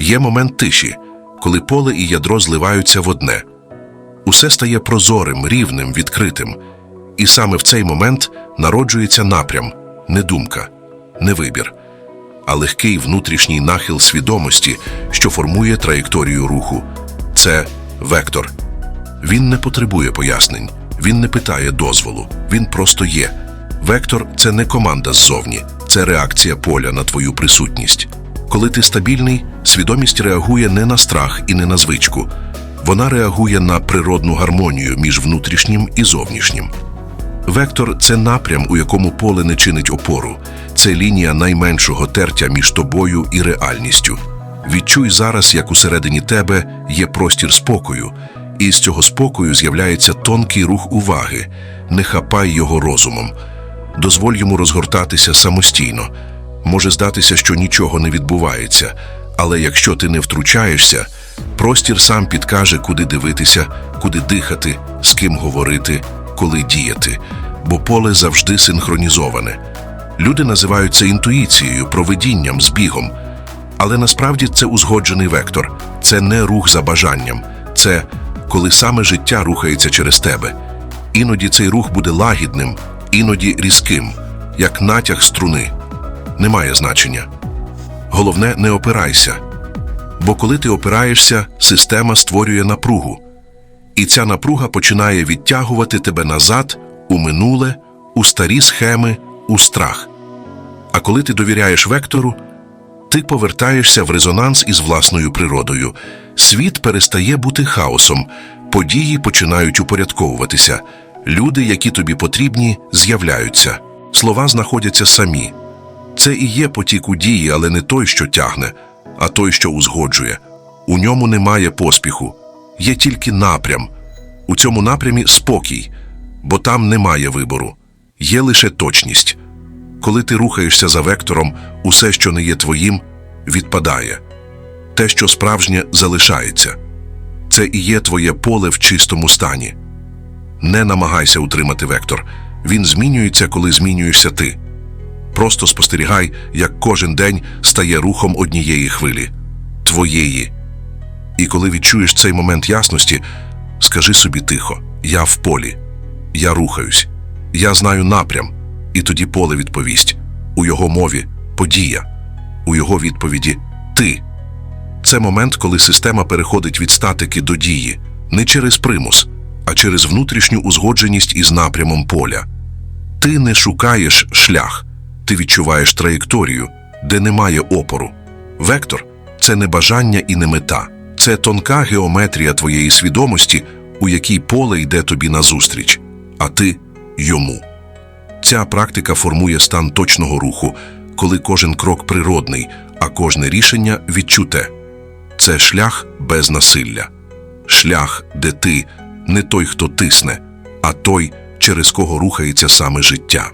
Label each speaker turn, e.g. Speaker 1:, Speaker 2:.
Speaker 1: Є момент тиші, коли поле і ядро зливаються в одне. Усе стає прозорим, рівним, відкритим. І саме в цей момент народжується напрям, не думка, не вибір, а легкий внутрішній нахил свідомості, що формує траєкторію руху. Це вектор. Він не потребує пояснень, він не питає дозволу, він просто є. Вектор це не команда ззовні, це реакція поля на твою присутність. Коли ти стабільний, свідомість реагує не на страх і не на звичку. Вона реагує на природну гармонію між внутрішнім і зовнішнім. Вектор це напрям, у якому поле не чинить опору. Це лінія найменшого тертя між тобою і реальністю. Відчуй зараз, як усередині тебе є простір спокою, і з цього спокою з'являється тонкий рух уваги. Не хапай його розумом. Дозволь йому розгортатися самостійно. Може здатися, що нічого не відбувається, але якщо ти не втручаєшся, простір сам підкаже, куди дивитися, куди дихати, з ким говорити, коли діяти, бо поле завжди синхронізоване. Люди називають це інтуїцією, проведінням, збігом. Але насправді це узгоджений вектор, це не рух за бажанням, це коли саме життя рухається через тебе. Іноді цей рух буде лагідним, іноді різким, як натяг струни. Немає значення. Головне, не опирайся. Бо коли ти опираєшся, система створює напругу. І ця напруга починає відтягувати тебе назад, у минуле, у старі схеми, у страх. А коли ти довіряєш вектору, ти повертаєшся в резонанс із власною природою. Світ перестає бути хаосом, події починають упорядковуватися. Люди, які тобі потрібні, з'являються. Слова знаходяться самі. Це і є потік у дії, але не той, що тягне, а той, що узгоджує. У ньому немає поспіху, є тільки напрям. У цьому напрямі спокій, бо там немає вибору, є лише точність. Коли ти рухаєшся за вектором, усе, що не є твоїм, відпадає. Те, що справжнє, залишається. Це і є твоє поле в чистому стані. Не намагайся утримати вектор. Він змінюється, коли змінюєшся ти. Просто спостерігай, як кожен день стає рухом однієї хвилі твоєї. І коли відчуєш цей момент ясності, скажи собі тихо: я в полі, я рухаюсь, я знаю напрям, і тоді поле відповість. У його мові подія, у його відповіді ти. Це момент, коли система переходить від статики до дії, не через примус, а через внутрішню узгодженість із напрямом поля. Ти не шукаєш шлях, ти відчуваєш траєкторію, де немає опору. Вектор це не бажання і не мета, це тонка геометрія твоєї свідомості, у якій поле йде тобі назустріч, а ти йому. Ця практика формує стан точного руху, коли кожен крок природний, а кожне рішення відчуте. Це шлях без насилля, шлях, де ти не той, хто тисне, а той, через кого рухається саме життя.